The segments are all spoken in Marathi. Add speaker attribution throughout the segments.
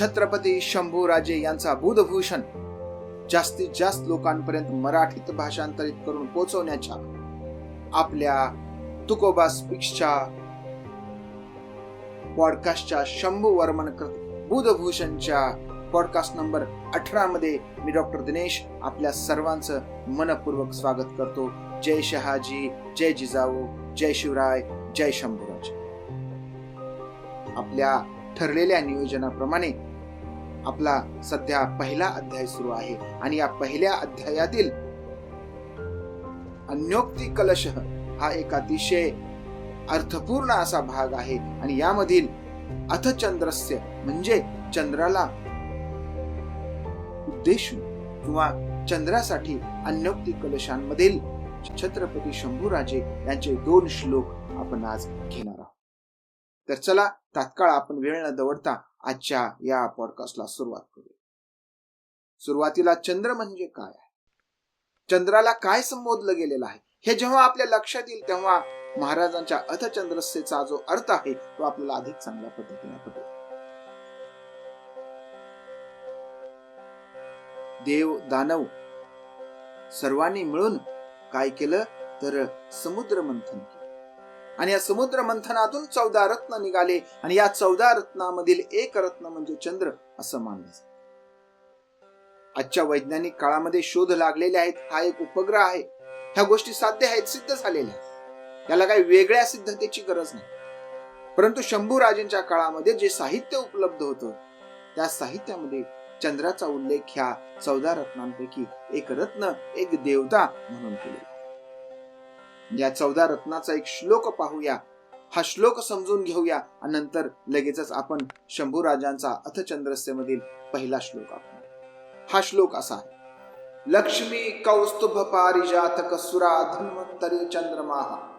Speaker 1: छत्रपती शंभूराजे यांचा बुधभूषण जास्तीत जास्त लोकांपर्यंत मराठीत भाषांतरित करून पोहोचवण्याच्या आपल्या तुकोबा स्पीक्सच्या पॉडकास्टच्या शंभू वर्मन बुधभूषणच्या पॉडकास्ट नंबर अठरा मध्ये मी डॉक्टर दिनेश आपल्या सर्वांचं मनपूर्वक स्वागत करतो. जय शहाजी जय जिजाऊ जय शिवराय जय शंभूराज. आपल्या ठरलेल्या नियोजनाप्रमाणे आपला सध्या पहिला अध्याय सुरू आहे. आणि या पहिल्या अध्यायातील अन्योक्ती कलश हा एक अतिशय अर्थपूर्ण असा भाग आहे. आणि यामधील अथचंद्रस्य म्हणजे चंद्राला उद्देशून किंवा चंद्रासाठी अन्योक्ती कलशांमधील छत्रपती शंभूराजे यांचे दोन श्लोक आपण आज घेणार आहोत. तर चला तात्काळ आपण वेळ न दवडता आजच्या या पॉडकास्टला सुरुवात करूया. सुरुवातीला चंद्र म्हणजे काय आहे? चंद्राला काय संबोधलं गेलेलं आहे? हे जेव्हा आपल्या लक्षात येईल तेव्हा महाराजांच्या अथचंद्रसेचा जो अर्थ आहे तो आपल्याला अधिक चांगल्या पद्धतीने पटेल देव दानव सर्वांनी मिळून काय केलं? तर समुद्र मंथन केलं. आणि या समुद्र मंथनातून चौदा रत्न निघाले आणि या चौदा रत्नामधील एक रत्न म्हणजे चंद्र असं मानलं आजच्या वैज्ञानिक काळामध्ये शोध लागलेले आहेत हा एक उपग्रह आहे. ह्या गोष्टी साध्य आहेत सिद्ध झालेल्या आहेत. याला काही वेगळ्या सिद्धतेची गरज नाही. परंतु शंभू राजेंच्या काळामध्ये जे साहित्य उपलब्ध होतं त्या साहित्यामध्ये चंद्राचा उल्लेख ह्या चौदा रत्नांपैकी एक रत्न एक देवता म्हणून केले या चौदा रत्नाचा एक श्लोक पाहूया. हा श्लोक समजून घेऊया आणि नंतर लगेचच आपण शंभूराजांचा अथचंद्रस्यमधील पहिला श्लोक आपण हा श्लोक असा आहे. लक्ष्मी कौस्तुभ पारिजातक सुरा धन्वंतरी चंद्रमाहा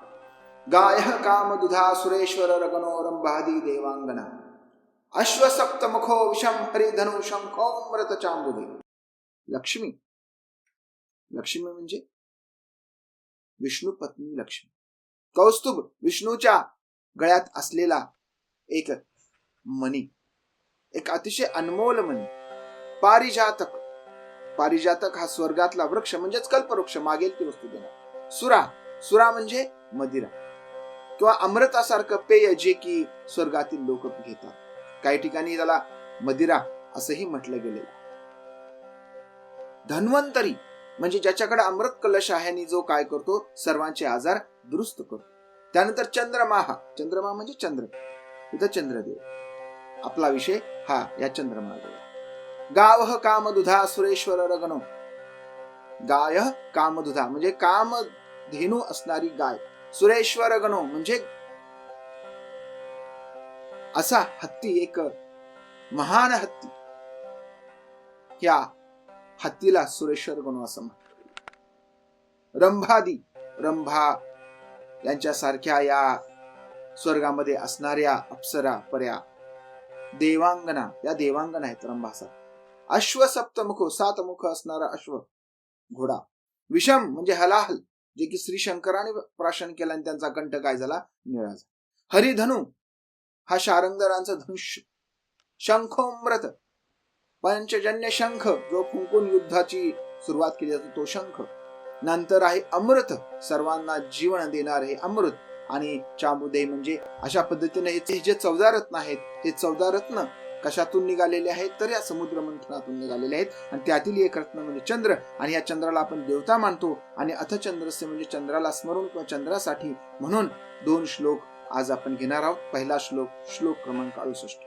Speaker 1: गाय काम दुधा सुरेश्वर रगनोरंभादी देवांगना अश्वसप्त मुखो विषम हरिधनु शंखोमृत चांबुदे लक्ष्मी. लक्ष्मी म्हणजे? विष्णू पत्नी लक्ष्मी. कौस्तुभ विष्णूच्या गळ्यात असलेला एक मणी. एक अतिशय अनमोल मणी. पारिजातक. पारिजातक हा स्वर्गातला वृक्ष म्हणजेच कल्पवृक्ष. मागेल ती वस्तू देणार. सुरा. सुरा म्हणजे मदिरा. किंवा अमृतासारखं पेय जे की स्वर्गातील लोक घेतात. काही ठिकाणी त्याला मदिरा असंही म्हटलं गेलेलं धन्वंतरी. म्हणजे ज्याच्याकडे अमृत कलश आहे आणि जो काय करतो सर्वांचे आजार दुरुस्त करतो. त्यानंतर चंद्रमा हा. चंद्रमा म्हणजे चंद्र. इथं चंद्रदेव. आपला विषय हा या चंद्रमा गाव कामदुधा सुरेश्वर रगनो गाय कामदुधा म्हणजे काम धेनू असणारी गाय. सुरेश्वर गणो म्हणजे असा हत्ती एक महान हत्ती. या हत्तीला सुरेश्वर गणू असं म्हटलं रंभादी रंभा यांच्यासारख्या या स्वर्गामध्ये असणाऱ्या अप्सरा पर्या देवांगना या देवांगना आहेत रंभासा अश्व सप्तमुख सातमुख असणारा अश्व घोडा. विषम म्हणजे हलाहल जे की श्री शंकराने प्राशन केला आणि त्यांचा कंठ काय झाला? निळा झाला. हरिधनु हा शारंगरांचा धनुष्य. शंखोम्रत पंचजन्य शंख जो कुंकुन युद्धाची सुरुवात केली जाते तो शंख. नंतर आहे अमृत. सर्वांना जीवन देणार हे अमृत. आणि चामुदे म्हणजे अशा पद्धतीने हे जे चौदा रत्न आहेत हे चौदा रत्न कशातून निघालेले आहेत? तर या समुद्र मंथनातून निघालेले आहेत. आणि त्यातील एक रत्न म्हणजे चंद्र. आणि या चंद्राला आपण देवता मानतो. आणि अथचंद्रस्य म्हणजे चंद्राला स्मरून किंवा चंद्रासाठी म्हणून दोन श्लोक आज आपण घेणार आहोत. पहिला श्लोक श्लोक क्रमांक अडुसष्ट.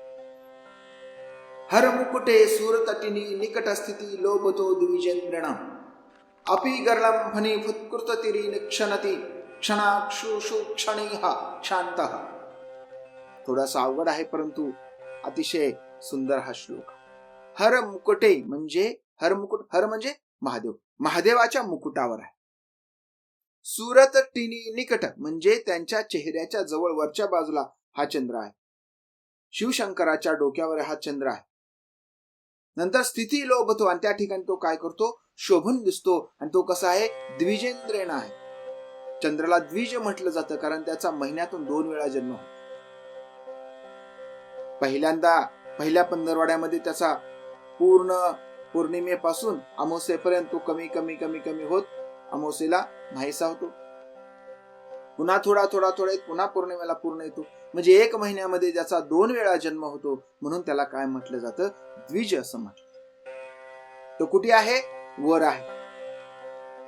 Speaker 1: हर मुकुटे सूरतटिनी निकट स्थिती लोभतो द्विजेंद्रण अपि गर्लम फणी फुत्कृत तिरी निक्षणती क्षणाक्षुषु क्षणी हा शांत थोडासा अवघड आहे परंतु अतिशय सुंदर हा श्लोक. हर मुकुटे म्हणजे हर मुकुट हर म्हणजे महादेव. महादेवाच्या मुकुटावर आहे. सुरत टिनी निकट म्हणजे त्यांच्या चेहऱ्याच्या जवळ वरच्या बाजूला हा चंद्र आहे. शिवशंकराच्या डोक्यावर हा चंद्र आहे. नंतर स्थिती लोभतो आणि त्या ठिकाणी तो काय करतो? शोभून दिसतो आणि तो कसा आहे? द्विजेंद्रेण आहे. चंद्राला द्विज म्हटलं जातं कारण त्याचा महिन्यातून दोन वेळा जन्म होतो. पहिल्यांदा पहिल्या पंधरवाड्यामध्ये त्याचा पूर्ण पौर्णिमेपासून अमावस्येपर्यंत तो कमी कमी कमी कमी होत अमावस्येला नाहीसा होतो. पुन्हा थोडा थोडा थोडा पुन्हा पौर्णिमेला पूर्ण येतो. म्हणजे एक महिन्यामध्ये ज्याचा दोन वेळा जन्म होतो म्हणून त्याला काय म्हटलं जातं? द्विज असं म्हटलं तो कुठे आहे? वर आहे.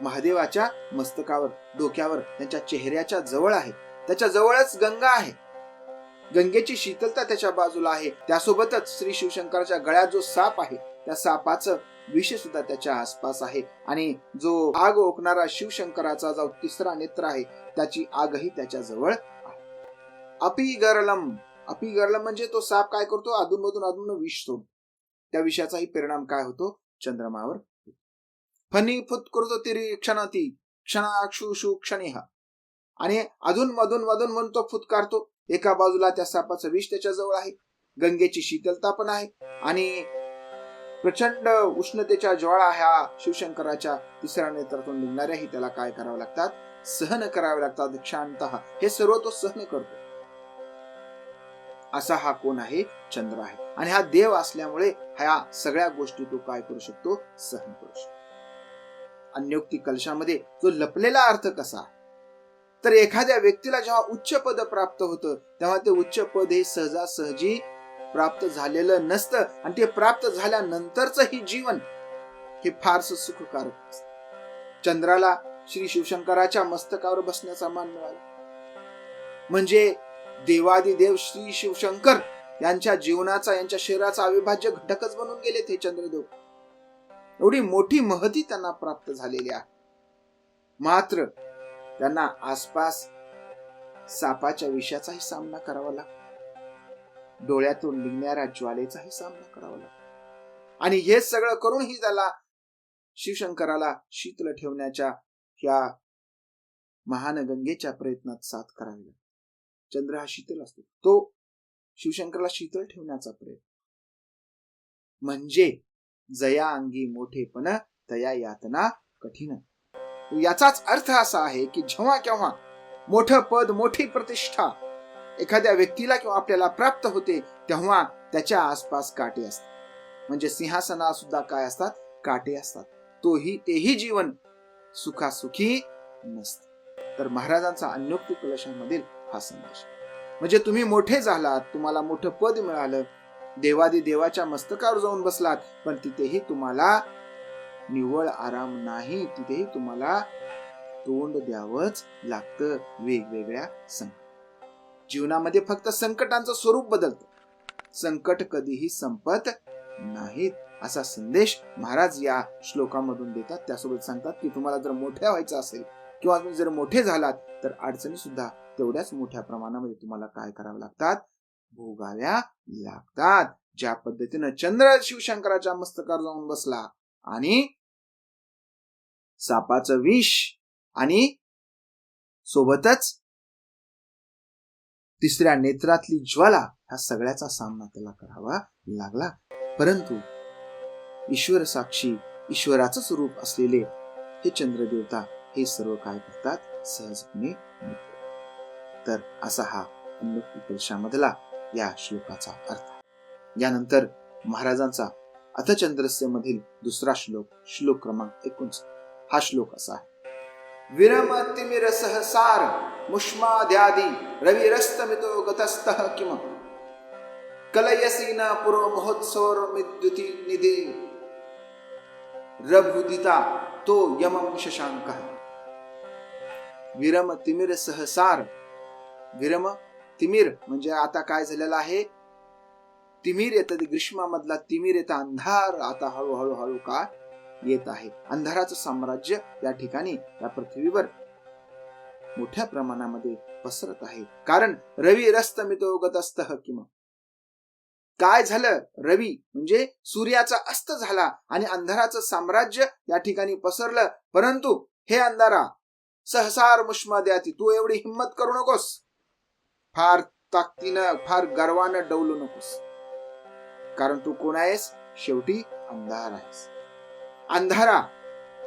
Speaker 1: महादेवाच्या मस्तकावर डोक्यावर त्यांच्या चेहऱ्याच्या जवळ आहे. त्याच्या जवळच गंगा आहे. गंगेची शीतलता त्याच्या बाजूला आहे. त्यासोबतच श्री शिवशंकराच्या गळ्यात जो साप आहे त्या सापाचं विष सुद्धा त्याच्या आसपास आहे. आणि जो आग ओकणारा शिवशंकराचा जो तिसरा नेत्र आहे त्याची आगही त्याच्याजवळ अपिगरलम अपिगरलम म्हणजे तो साप काय करतो? अधूनमधून अधून विष सोड त्या विषाचाही परिणाम काय होतो? चंद्रमावर फनी फुत करतो तिरी क्षणाती. क्षणाक्षुषु क्षणी हा आणि अधून मधून मधून म्हणतो फुतकारतो एका बाजूला त्या सापाचं विष त्याच्याजवळ आहे. गंगेची शीतलता पण आहे. आणि प्रचंड उष्णतेच्या ज्वाळा ह्या शिवशंकराच्या तिसऱ्या नेत्रातून निघणाऱ्याही त्याला काय करावं लागतात? सहन करावे लागतात क्षांत. हे सर्व तो सहन करतो. असा हा कोण आहे? चंद्र आहे. आणि हा देव असल्यामुळे ह्या सगळ्या गोष्टी तो काय करू शकतो? सहन करू शकतो. अन्योक्ती कलशामध्ये जो लपलेला अर्थ कसा? आहे तर एखाद्या व्यक्तीला जेव्हा उच्च पद प्राप्त होतं तेव्हा ते उच्च पद हे सहजासहजी प्राप्त झालेलं नसतं. आणि ते प्राप्त झाल्यानंतरच ही जीवन हे फारस सुखकारक असत. चंद्राला श्री शिवशंकराच्या मस्तकावर बसण्याचा मान मिळाला. म्हणजे देवादिदेव श्री शिवशंकर यांच्या जीवनाचा यांच्या शरीराचा अविभाज्य घटकच बनून गेले ते चंद्रदेव. एवढी मोठी महती त्यांना प्राप्त झालेली आहे. मात्र त्यांना आसपास सापाच्या विषयाचाही सामना करावा लागतो. डोळ्यातून निघणाऱ्या ज्वालेचाही सामना करावा लागतो. आणि हे सगळं करूनही त्याला शिवशंकराला शीतल ठेवण्याच्या ह्या महान गंगेच्या प्रयत्नात साथ करावी लागते. चंद्र हा शीतल असतो. तो शिवशंकरला शीतल ठेवण्याचा प्रयत्न म्हणजे जया अंगी मोठेपण तया यातना कठीण. याचाच अर्थ असा आहे की जेव्हा केव्हा मोठं पद मोठी प्रतिष्ठा एखाद्या व्यक्तीला किंवा आपल्याला प्राप्त होते तेव्हा त्याच्या आसपास काटे असतात. म्हणजे सिंहासना सुद्धा काय असतात? काटे असतात. तोही तेही जीवन सुखासुखी नसत. तर महाराजांचा अन्योक्ती कलशामधील हा संदेश. म्हणजे तुम्ही मोठे झालात तुम्हाला मोठं पद मिळालं. देवादी देवाच्या मस्तकावर जाऊन बसलात पण तिथेही तुम्हाला निवळ आराम नाही. तिथेही तुम्हाला तोंड द्यावंच लागतं. वेगवेगळ्या संकट. जीवनामध्ये फक्त संकटांचं स्वरूप बदलतं. संकट कधीही संपत नाहीत असा संदेश महाराज या श्लोकामधून देतात. त्यासोबत सांगतात की तुम्हाला जर मोठ्या व्हायचं असेल किंवा तुम्ही जर मोठे झालात तर अडचणी सुद्धा तेवढ्याच मोठ्या प्रमाणामध्ये तुम्हाला काय करावं लागतात? भोगाव्या लागतात. ज्या पद्धतीनं चंद्र शिवशंकराच्या मस्तकावर जाऊन बसला आणि सापाचं विष आणि सोबतच तिसऱ्या नेत्रातली ज्वाला ह्या सगळ्याचा सामना त्याला करावा लागला. परंतु ईश्वर साक्षी ईश्वराचं स्वरूप असलेले हे चंद्रदेवता हे सर्व काय करतात? सहजपणे तर असा हा उपदेशामधला या श्लोकाचा अर्थ. यानंतर महाराजांचा अथचंद्रस्य मधील दुसरा श्लोक श्लोक क्रमांक एकोणीस हा श्लोक असा आहे. विरम तिमिर सहसार मुष्माद्यादी रविरस्तमितो गतस्तः किम? कलयसी पुरो महोत्सव मिद्युती निधे। रभुदिता तो यमम शशांक विरम सहसार विरम तिमीर म्हणजे आता काय झालेलं आहे? तिमीर येत ग्रीष्मामधला तिमीर येता अंधार आता हळूहळू हळू का येत आहे? अंधाराचं साम्राज्य या ठिकाणी या पृथ्वीवर मोठ्या प्रमाणामध्ये पसरत आहे. कारण रवी रस्त मितो गतस्त किम काय झालं? रवी म्हणजे सूर्याचा अस्त झाला आणि अंधाराचं साम्राज्य या ठिकाणी पसरलं. परंतु हे अंधारा सहसार ती तू एवढी हिंमत करू नकोस. फार ताकदीनं फार गर्वानं डवलू नकोस. कारण तू कोण आहेस? शेवटी अंधार आहेस. अंधारा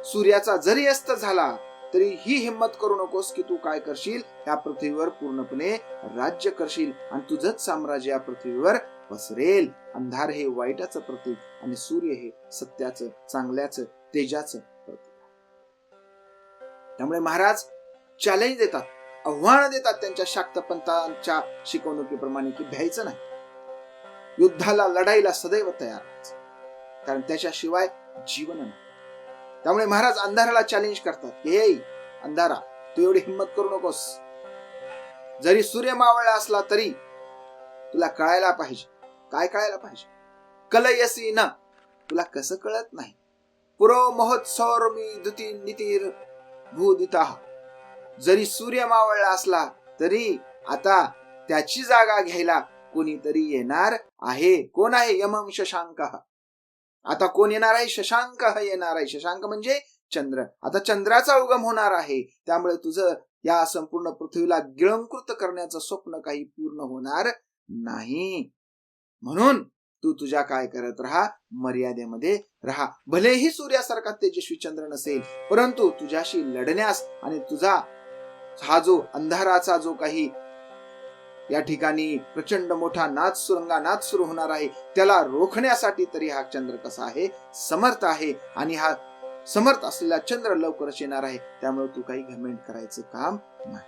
Speaker 1: सूर्याचा जरी अस्त झाला तरी ही हिंमत करू नकोस की तू काय करशील? या पृथ्वीवर पूर्णपणे राज्य करशील आणि तुझंच साम्राज्य या पृथ्वीवर पसरेल. अंधार हे वाईटाचं प्रतीक आणि सूर्य हे सत्याचं चांगल्याचं तेजाचं प्रतीक त्यामुळे महाराज चॅलेंज देतात. आव्हान देतात त्यांच्या शाक्तपंथांच्या शिकवणुकीप्रमाणे की भ्यायचं नाही. युद्धाला लढाईला सदैव तयार कारण त्याच्याशिवाय जीवन नाही. त्यामुळे महाराज अंधाराला चॅलेंज करतात की हे अंधारा तू एवढी हिंमत करू नकोस. जरी सूर्य मावळला असला तरी तुला कळायला पाहिजे. काय कळायला पाहिजे? कलयसी ना तुला कसं कळत नाही? पुरो महोत्सव मी दुती नितीर भूदिता जरी सूर्य मावळला असला तरी आता त्याची जागा घ्यायला कोणीतरी येणार आहे. कोण आहे यमम शशांक? आता कोण येणार आहे? शशांक येणार आहे. शशांक म्हणजे चंद्र. आता चंद्राचा उगम होणार आहे. त्यामुळे तुझं या संपूर्ण पृथ्वीला गिळंकृत करण्याचं स्वप्न काही पूर्ण होणार नाही. म्हणून तू तुझ्या काय करत राहा? मर्यादेमध्ये राहा. भलेही सूर्यासारखा तेजस्वी चंद्र नसेल परंतु तुझ्याशी लढण्यास आणि तुझा हा जो अंधाराचा जो काही या ठिकाणी प्रचंड मोठा नाच सुरंगा नाच सुरू होणार आहे त्याला रोखण्यासाठी तरी हा चंद्र कसा आहे समर्थ आहे आणि हा समर्थ असलेला चंद्र लवकरच येणार आहे. त्यामुळे तू काही घमेंट करायचं काम नाही.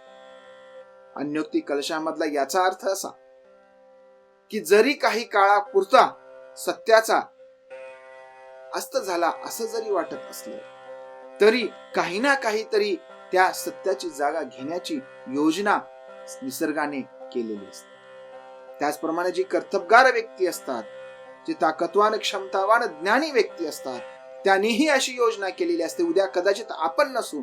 Speaker 1: अन्योक्ती कलशामधला याचा अर्थ असा की जरी काही काळापुरता सत्याचा अस्त झाला असं जरी वाटत असलं तरी काही ना काहीतरी त्या सत्याची जागा घेण्याची योजना निसर्गाने केलेली असते. त्याचप्रमाणे जी कर्तबगार व्यक्ती असतात जे ताकदवान क्षमतावान ज्ञानी व्यक्ती असतात त्यांनीही अशी योजना केलेली असते उद्या कदाचित आपण नसू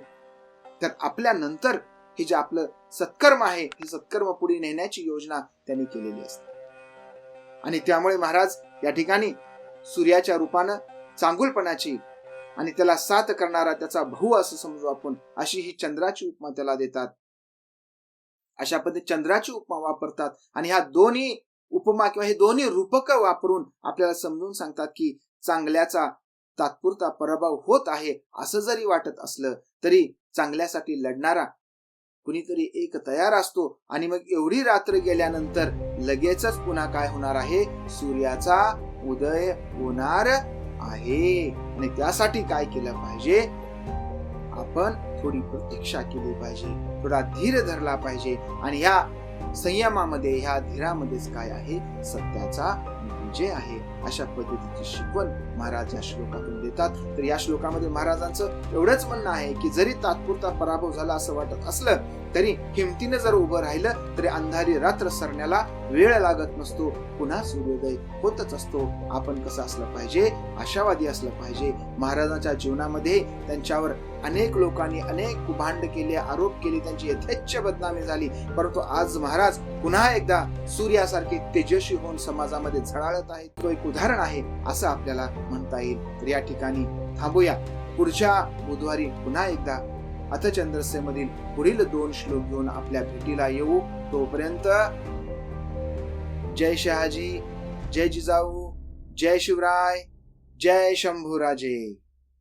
Speaker 1: तर आपल्या नंतर हे जे आपलं सत्कर्म आहे हे सत्कर्म पुढे नेण्याची योजना त्यांनी केलेली असते. आणि त्यामुळे महाराज या ठिकाणी सूर्याच्या रूपानं चांगुलपणाची आणि त्याला साथ करणारा त्याचा भाऊ असं समजू आपण अशी ही चंद्राची उपमा त्याला देतात. अशा पद्धती चंद्राची उपमा वापरतात आणि ह्या दोन्ही उपमा किंवा हे दोन्ही रूपक वापरून आपल्याला समजून सांगतात की चांगल्याचा तात्पुरता पराभव होत आहे असं जरी वाटत असलं तरी चांगल्यासाठी लढणारा कुणीतरी एक तयार असतो आणि मग एवढी रात्र गेल्यानंतर लगेचच पुन्हा काय होणार आहे? सूर्याचा उदय होणार आहे. आणि त्यासाठी काय केलं पाहिजे? आपण थोडी प्रतीक्षा केली पाहिजे थोडा धीर धरला पाहिजे. आणि ह्या संयमामध्ये ह्या धीरामध्येच काय आहे? सत्याचा विजय आहे. अशा पद्धतीची शिकवण महाराज या श्लोकातून देतात. तर या श्लोकामध्ये महाराजांचं एवढंच म्हणणं आहे की जरी तात्पुरता पराभव झाला असं वाटत असलं तरी हिमतीने जर उभं राहिलं तरी अंधारी रात्र सरण्याला वेळ लागत नसतो. पुन्हा सूर्योदय होतच असतो. आपण कसं असलं पाहिजे? आशावादी असलं पाहिजे. महाराजांच्या जीवनामध्ये त्यांच्यावर अनेक लोकांनी अनेक कुभांड केले आरोप केले त्यांची यथेच्छ बदनामी झाली. परंतु आज महाराज पुन्हा एकदा सूर्यासारखे तेजस्वी होऊन समाजामध्ये झळाळत आहेत. तो एक उदाहरण आहे असं आपल्याला म्हणता येईल. तर या ठिकाणी थांबूया. पुढच्या बुधवारी पुन्हा एकदा आता चंद्रसेमधील पुढील दोन श्लोक घेऊन आपल्या भेटीला येऊ. तोपर्यंत जय शहाजी जय जिजाऊ जय शिवराय जय शंभूराजे.